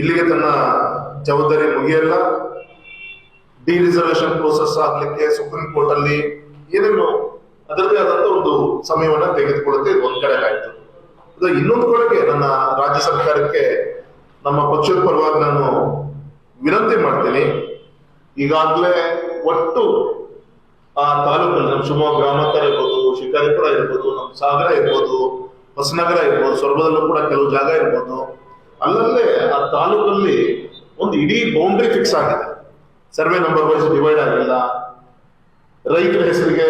ಇಲ್ಲಿಗೆ ತನ್ನ ಜವಾಬ್ದಾರಿ ಮುಗಿಯಲ್ಲ ಡಿ ರಿಸರ್ವೇಶನ್ ಪ್ರೋಸೆಸ್ ಆಗ್ಲಿಕ್ಕೆ ಸುಪ್ರೀಂ ಕೋರ್ಟ್ ಅಲ್ಲಿ ಏನೇನು ಅದರದೇ ಆದಂತ ಒಂದು ಸಮಯವನ್ನ ತೆಗೆದುಕೊಳ್ಳುತ್ತೆ, ಇದು ಒಂದ್ ಕಡೆ ಆಯ್ತು. ಅದು ಇನ್ನೊಂದು ಕಡೆಗೆ ನನ್ನ ರಾಜ್ಯ ಸರ್ಕಾರಕ್ಕೆ ನಮ್ಮ ಪಕ್ಷದ ಪರವಾಗಿ ನಾನು ವಿನಂತಿ ಮಾಡ್ತೀನಿ. ಈಗಾಗಲೇ ಒಟ್ಟು ಆ ತಾಲೂಕಲ್ಲಿ ನಮ್ಮ ಶಿವಮೊಗ್ಗ ಗ್ರಾಮಾಂತರ ಇರ್ಬೋದು, ಶಿಕಾರಿಪುರ ಇರ್ಬೋದು, ನಮ್ಮ ಸಾಗರ ಇರ್ಬೋದು, ಹೊಸನಗರ ಇರ್ಬೋದು, ಸ್ವರ್ಗದಲ್ಲೂ ಕೂಡ ಕೆಲವು ಜಾಗ ಇರ್ಬೋದು. ಅಲ್ಲಲ್ಲೇ ಆ ತಾಲೂಕಲ್ಲಿ ಒಂದು ಇಡೀ ಬೌಂಡ್ರಿ ಫಿಕ್ಸ್ ಆಗಿದೆ. ಸರ್ವೆ ನಂಬರ್ ವೈಸ್ ಡಿವೈಡ್ ಆಗಿಲ್ಲ. ರೈತರ ಹೆಸರಿಗೆ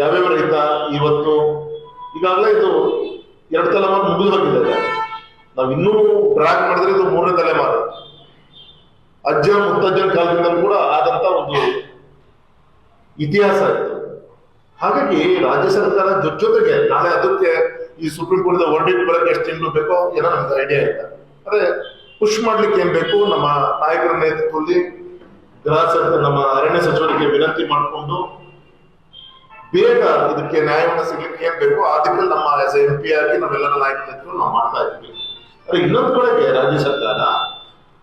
ಯಾವ್ಯಾವ ರೈತ ಇವತ್ತು ಈಗಾಗಲೇ ಇದು ಎರಡು ತಲೆಮಾರು ಮುಗಿದು ಹೋಗಿದ್ದಾರೆ ನಾವು ಇನ್ನೂ ಡ್ರಾಗ್ ಮಾಡಿದ್ರೆ ಇದು ಮೂರನೇ ತಲೆಮಾರು ಅಜ್ಜ, ಮುತ್ತಜ್ಜನ ಕಾಲದಿಂದ ಕೂಡ ಆದಂತ ಒಂದು ಇತಿಹಾಸ ಇತ್ತು ಹಾಗಾಗಿ ರಾಜ್ಯ ಸರ್ಕಾರ ಜೊತೆ ಜೊತೆಗೆ ನಾಳೆ ಅದಕ್ಕೆ ಈ ಸುಪ್ರೀಂ ಕೋರ್ಟ್ ವರ್ಡಿಂಗ್ ಬರಕ್ಕೆ ಎಷ್ಟು ತಿಂಗಳು ಬೇಕೋ ಏನೋ ನಮ್ಗೆ ಐಡಿಯಾ ಇಲ್ಲ ಅದೇ ಪುಷ್ ಮಾಡ್ಲಿಕ್ಕೆ ಏನ್ ಬೇಕು? ನಮ್ಮ ನಾಯಕರ ನೇತೃತ್ವದಲ್ಲಿ ಗೃಹ ನಮ್ಮ ಅರಣ್ಯ ಸಚಿವರಿಗೆ ವಿನಂತಿ ಮಾಡಿಕೊಂಡು ಬೇಗ ಇದಕ್ಕೆ ನ್ಯಾಯವನ್ನು ಸಿಗ್ಲಿಕ್ಕೆ ಏನ್ ಬೇಕು? ಅದಕ್ಕೆ ನಮ್ಮ ಎಸ್ ಎಂ ಪಿ ಆಗಿ ನಾವೆಲ್ಲರ ನಾಯಕ ನೇತೃತ್ವ ನಾವು ಮಾಡ್ತಾ ಇದ್ವಿ ಅದ್ರ ಇನ್ನೊಂದು ಕಡೆಗೆ ರಾಜ್ಯ ಸರ್ಕಾರ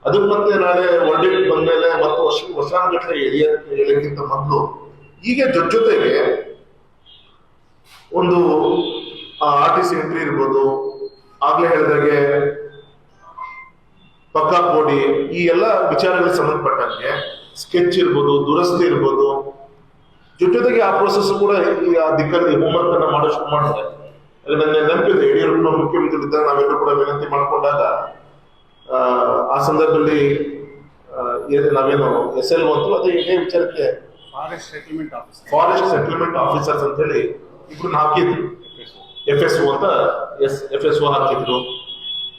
ಅದಕ್ಕೆ ಮತ್ತೆ ನಾಳೆ ವರ್ಡಿಂಗ್ ಬಂದ್ಮೇಲೆ ಮತ್ತು ವರ್ಷ ವರ್ಷಾನುಗಟ್ಟಲೆ ಎಳೆಯ, ಎಳೆಯಕ್ಕಿಂತ ಮೊದಲು ಹೀಗೆ ಜೊತೆ ಜೊತೆಗೆ ಒಂದು ಆರ್ ಟಿ ಸಿ ಎಂಟ್ರಿ ಇರ್ಬೋದು ಆಗ್ಲೇ ಹೇಳಿದಾಗೆ ಪಕ್ಕಾ ಕೋಡಿ ಈ ಎಲ್ಲ ವಿಚಾರಗಳಿಗೆ ಸಂಬಂಧಪಟ್ಟಂಗೆ ಸ್ಕೆಚ್ ಇರ್ಬೋದು ದುರಸ್ತಿ ಇರ್ಬೋದು. ಜೊತೆಗೆ ಆ ಪ್ರೋಸೆಸ್ ಕೂಡ ಈ ಆ ದಿಕ್ಕಲ್ಲಿ ಹೋಮ್ವರ್ಕ್ ಅನ್ನ ಮಾಡೋ ಶುರು ಮಾಡಿದೆ ಅಲ್ಲಿ ನನ್ನ ನೆನಪಿದೆ ಯಡಿಯೂರಪ್ಪ ಮುಖ್ಯಮಂತ್ರಿ ಇದ್ದಾಗ ನಾವೆಲ್ಲರೂ ಕೂಡ ವಿನಂತಿ ಮಾಡಿಕೊಂಡಾಗ ಆ, ಆ ಸಂದರ್ಭದಲ್ಲಿ ಆ, ನಾವೇನು ಎಸ್ ಎಲ್ ಬಂತು ಅದೇ ಇದೇ ವಿಚಾರಕ್ಕೆ forest settlement officer forest settlement officers ಅಂತ ಹೇಳಿ ಇಬ್ರನ್ನ ಹಾಕಿದ್ರು. ಎಫ್ ಎಸ್ ಅಂತ ಎಸ್ ಎಫ್ ಎಸ್ ಹಾಕಿದ್ರು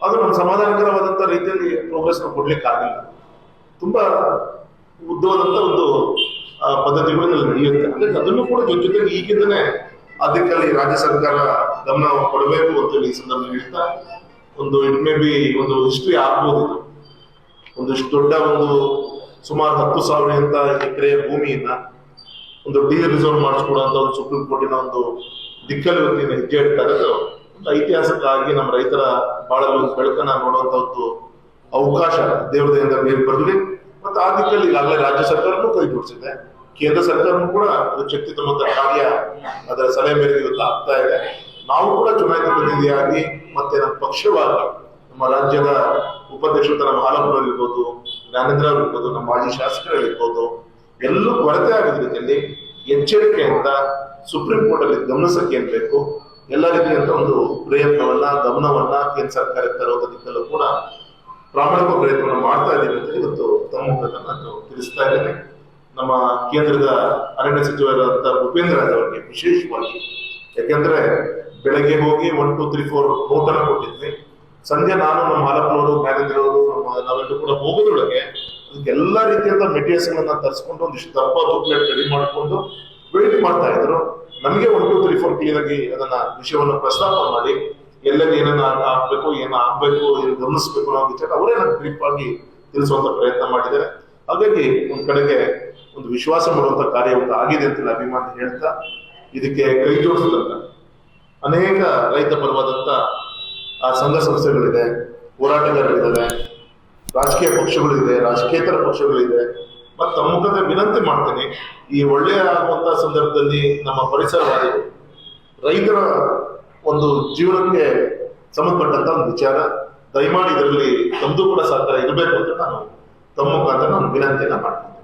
ಅದು ನಮ್ಮ ಸಮಾಧಾನಕರವಾದಂತ ರೀತಿಯಲ್ಲಿ ಪ್ರೋಗ್ರೆಸ್ ಕೊಡ್ಲಿಕ್ಕೆ ಆಗಲಿಲ್ಲ. ತುಂಬಾ ಉದ್ದವಾದಂತ ಒಂದು ಪದ್ಧತಿಗಳು ನಡೆಯುತ್ತೆ. ಅಂದ್ರೆ ಅದನ್ನು ಕೂಡ ಜೊತೆ ಜೊತೆಗೆ ಈಗಿಂದನೇ ಅದಕ್ಕಲ್ಲಿ ರಾಜ್ಯ ಸರ್ಕಾರ ಗಮನ ಕೊಡಬೇಕು ಅಂತೇಳಿ ಈ ಸಂದರ್ಭದಲ್ಲಿ ಹೇಳ್ತಾ, ಒಂದು ಇಟ್ ಮೇ ಬಿ ಒಂದು ಹಿಸ್ಟ್ರಿ ಆಗ್ಬೋದು ಇದು. ಒಂದು ಇಷ್ಟು ದೊಡ್ಡ ಒಂದು ಸುಮಾರು ಹತ್ತು ಸಾವಿರದಿಂದ ಎಕರೆ ಭೂಮಿಯನ್ನ ಒಂದು ಡಿ ರಿಸರ್ವ್ ಮಾಡಿಸ್ಕೊಡುವಂತ ಒಂದು ಸುಪ್ರೀಂ ಕೋರ್ಟಿನ ಒಂದು ದಿಕ್ಕಲ್ಲಿ ಇವತ್ತಿನ ಹೆಜ್ಜೆ ಇಡ್ತಾ ಇರೋದು ಒಂದು ಐತಿಹಾಸಿಕವಾಗಿ ನಮ್ಮ ರೈತರ ಬಹಳ ಒಂದು ಬೆಳಕನ್ನ ನೋಡುವಂತ ಅವಕಾಶ ದೇವರದಿಂದ ಮೇಲೆ ಬರಲಿ. ಮತ್ತು ಆ ದಿಕ್ಕಲ್ಲಿ ಈಗಾಗಲೇ ರಾಜ್ಯ ಸರ್ಕಾರನೂ ಕೈ ಜೋಡಿಸಿದೆ. ಕೇಂದ್ರ ಸರ್ಕಾರನೂ ಕೂಡ ಅದು ಶಕ್ತಿ ಕಾರ್ಯ ಅದರ ಸಲಹೆ ಮೇರೆಗೆ ಇವತ್ತು ಆಗ್ತಾ ಇದೆ. ನಾವು ಕೂಡ ಚುನಾಯಿತ ಪ್ರತಿನಿಧಿಯಾಗಿ ಮತ್ತೆ ನಮ್ಮ ಪಕ್ಷವಾದ ನಮ್ಮ ರಾಜ್ಯದ ಉಪಾಧ್ಯಕ್ಷರು ನಮ್ಮ ಹಾಲಪ್ಪನವ್ರು ಇರ್ಬೋದು ಜ್ಞಾನೇಂದ್ರ ಅವರಿರ್ಬೋದು ನಮ್ಮ ಮಾಜಿ ಶಾಸಕರಾಗಿರ್ಬೋದು ಎಲ್ಲೂ ಕೊರತೆ ಆಗದ ರೀತಿಯಲ್ಲಿ ಎಚ್ಚರಿಕೆಯಿಂದ ಸುಪ್ರೀಂ ಕೋರ್ಟ್ ಅಲ್ಲಿ ಗಮನಿಸಕ್ಕೆ ಏನ್ ಬೇಕು. ಎಲ್ಲ ರೀತಿಯಂತ ಒಂದು ಪ್ರಯತ್ನವನ್ನ, ಗಮನವನ್ನ ಕೇಂದ್ರ ಸರ್ಕಾರ ತರೋದಕ್ಕೆಲ್ಲೂ ದಿಕ್ಕಲ್ಲೂ ಕೂಡ ಪ್ರಾಮಾಣಿಕ ಪ್ರಯತ್ನವನ್ನು ಮಾಡ್ತಾ ಇದ್ದೀವಿ ಅಂತ ಇವತ್ತು ತಮ್ಮ ನಾನು ತಿಳಿಸ್ತಾ ಇದ್ದೇನೆ. ನಮ್ಮ ಕೇಂದ್ರದ ಅರಣ್ಯ ಸಚಿವರಾದಂತ ಭೂಪೇಂದ್ರ ಅವರಿಗೆ ವಿಶೇಷವಾಗಿ, ಯಾಕೆಂದ್ರೆ ಬೆಳಗ್ಗೆ ಹೋಗಿ ಒನ್ ಟೂ ತ್ರೀ ಫೋರ್ ಹೋಗನ ಕೊಟ್ಟಿದ್ವಿ. ಸಂಜೆ ನಾನು ನಮ್ಮ ಹಾಲಪ್ಪನವರು ಮ್ಯಾನೇಜರ್ ನಮ್ಮ ನಾವೆಲ್ಲರೂ ಕೂಡ ಹೋಗೋದ್ರೊಳಗೆ ಅದಕ್ಕೆ ಎಲ್ಲಾ ರೀತಿಯಾದ ಮೆಟೀರಿಯಲ್ಸ್ ಗಳನ್ನ ತರಿಸ್ಕೊಂಡು ಒಂದಿಷ್ಟು ದಪ್ಪ ಬುಕ್ಲೆಟ್ ರೆಡಿ ಮಾಡಿಕೊಂಡು ವೇಟ್ ಮಾಡ್ತಾ ಇದ್ರು. ನಮಗೆ one two three four clear ಆಗಿ ಅದನ್ನ ವಿಷಯವನ್ನು ಪ್ರಸ್ತಾಪ ಮಾಡಿ, ಎಲ್ಲೆಲ್ಲಿ ಏನನ್ನ ಆಗ್ಬೇಕು, ಏನ ಆಗ್ಬೇಕು ಗಮನಿಸ್ಬೇಕು ಅನ್ನೋ ವಿಚಾರ ಅವರೇ ನಮ್ಗೆ ಬ್ರೀಫ್ ಆಗಿ ತಿಳಿಸುವಂತ ಪ್ರಯತ್ನ ಮಾಡಿದ್ದಾರೆ. ಹಾಗಾಗಿ ಒಂದ್ ಕಡೆಗೆ ಒಂದು ವಿಶ್ವಾಸ ಮಾಡುವಂತ ಕಾರ್ಯ ಒಂದು ಆಗಿದೆ ಅಂತ ಅಭಿಮಾನ ಹೇಳ್ತಾ, ಇದಕ್ಕೆ ಕೈ ಜೋಡಿಸಿದಂತ ಅನೇಕ ರೈತ ಪರವಾದಂತ ಆ ಸಂಘ ಸಂಸ್ಥೆಗಳಿದೆ, ಹೋರಾಟಗಾರರಿದ್ದಾರೆ, ರಾಜಕೀಯ ಪಕ್ಷಗಳಿದೆ ರಾಜಕೀಯೇತರ ಪಕ್ಷಗಳಿದೆ. ಮತ್ತು ಮುಖದ ವಿನಂತಿ ಮಾಡ್ತೇನೆ, ಈ ಒಳ್ಳೆಯ ಆಗುವಂತಹ ಸಂದರ್ಭದಲ್ಲಿ ನಮ್ಮ ಪರಿಸರವಾದಿ ರೈತರ ಒಂದು ಜೀವನಕ್ಕೆ ಸಂಬಂಧಪಟ್ಟಂತ ಒಂದು ವಿಚಾರ, ದಯಮಾಡಿ ಇದರಲ್ಲಿ ತಮ್ಮದು ಕೂಡ ಸಹಕಾರ ಇರಬೇಕು ಅಂತ ನಾನು ತಮ್ಮ ಮುಖಾಂತರ ನಾನು ವಿನಂತಿಯನ್ನ ಮಾಡ್ತೀನಿ.